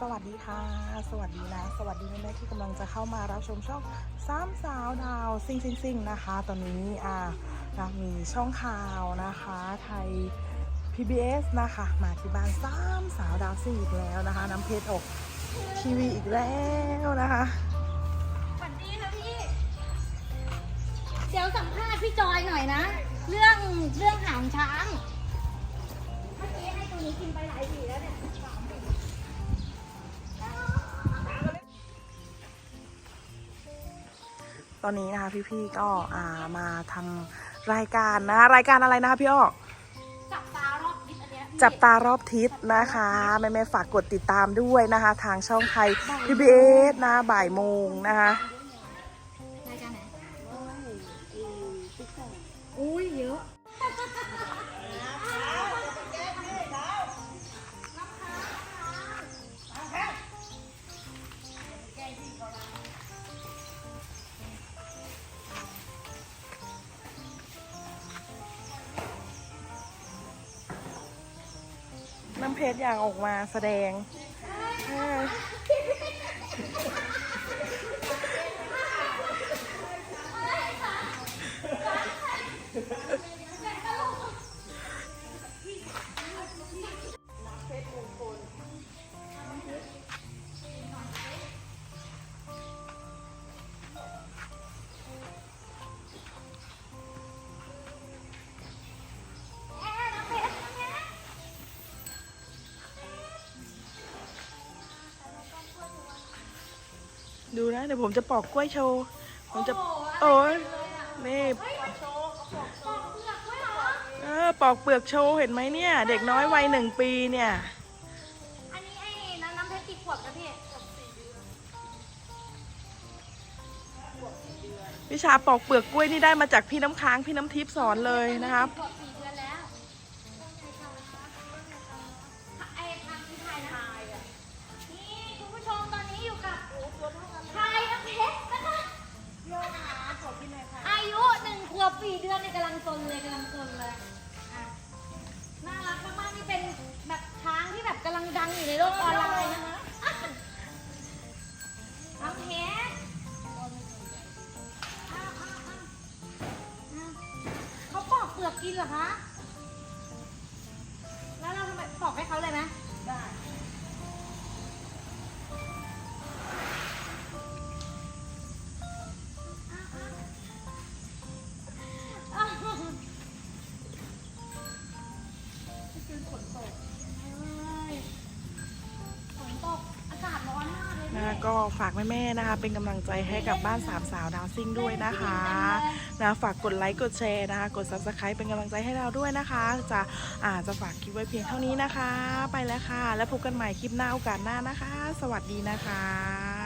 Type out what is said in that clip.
สวัสดีค่ะ สวัสดีนะ สวัสดีแม่ที่กำลังจะเข้ามารับชมช่องสามสาวดาวซิงซิงซิงนะคะ ตอนนี้อ่านะมีช่องข่าวนะคะ ไทย PBS นะคะ มาที่บ้านสามสาวดาวซิงอีกแล้วนะคะ น้ำเพชรออกทีวีอีกแล้วนะคะสวัสดีค่ะพี่ เดี๋ยวสัมภาษณ์พี่จอยหน่อยนะ เรื่องเรื่องหางช้าง เมื่อกี้ให้ตัวนี้กินไปหลายทีแล้วเนี่ย ตอนนี้นะคะพี่ๆก็อ่ามาทำรายการนะคะรายการอะไรนะคะพี่อ้อจับตารอบทิศอันเนี้ยพี่จับตารอบทิศนะคะแม่ๆฝากกดติดตามด้วยนะคะ ทางช่องไทย PBS นะบ่ายโมงนะคะ รายการไหน อุ้ยเยอะ เพชรอยากออกมาแสดง ดูนะเดี๋ยวผมจะปอกกล้วยโชว์ ผมจะ โอ้ยนี่ปอกเปลือกไว้เหรอเออปอกเปลือกโชว์เห็นไหมเนี่ย เด็กน้อยวัยหนึ่งปีเนี่ย อันนี้ไอ้น้ำน้ำเพชรกี่ขวบนะพี่วิชาปอกเปลือกกล้วยนี่ได้มาจากพี่น้ำค้างพี่น้ำทิพย์สอนเลยนะครับ นเนี่ยกำลังซนเลยกำลังซนเลยอะน่ารักมากๆนี่เป็นแบบช้างที่แบบกำลังดังอยู่ในโลกออนไลน์นะคะอะน้ำเพชรอ้าวอ้าวอ้าวอ้าวเขาปอกเปลือกกินเหรอคะ แล้วเราทำไมปอกให้เขาเลยไหมได้ ก็ฝากแม่ๆนะคะ เป็นกำลังใจให้กับบ้านสามสาวดาวซิ่งด้วยนะคะนะฝากกดไลค์กดแชร์นะคะ กด s u b สไครป์เป็นกำลังใจให้เราด้วยนะคะ จะอาจจะฝากคลิปไว้เพียงเท่านี้นะคะ ไปแล้วค่ะ แล้วพบกันใหม่คลิปหน้าโอกาสหน้านะคะ สวัสดีนะคะ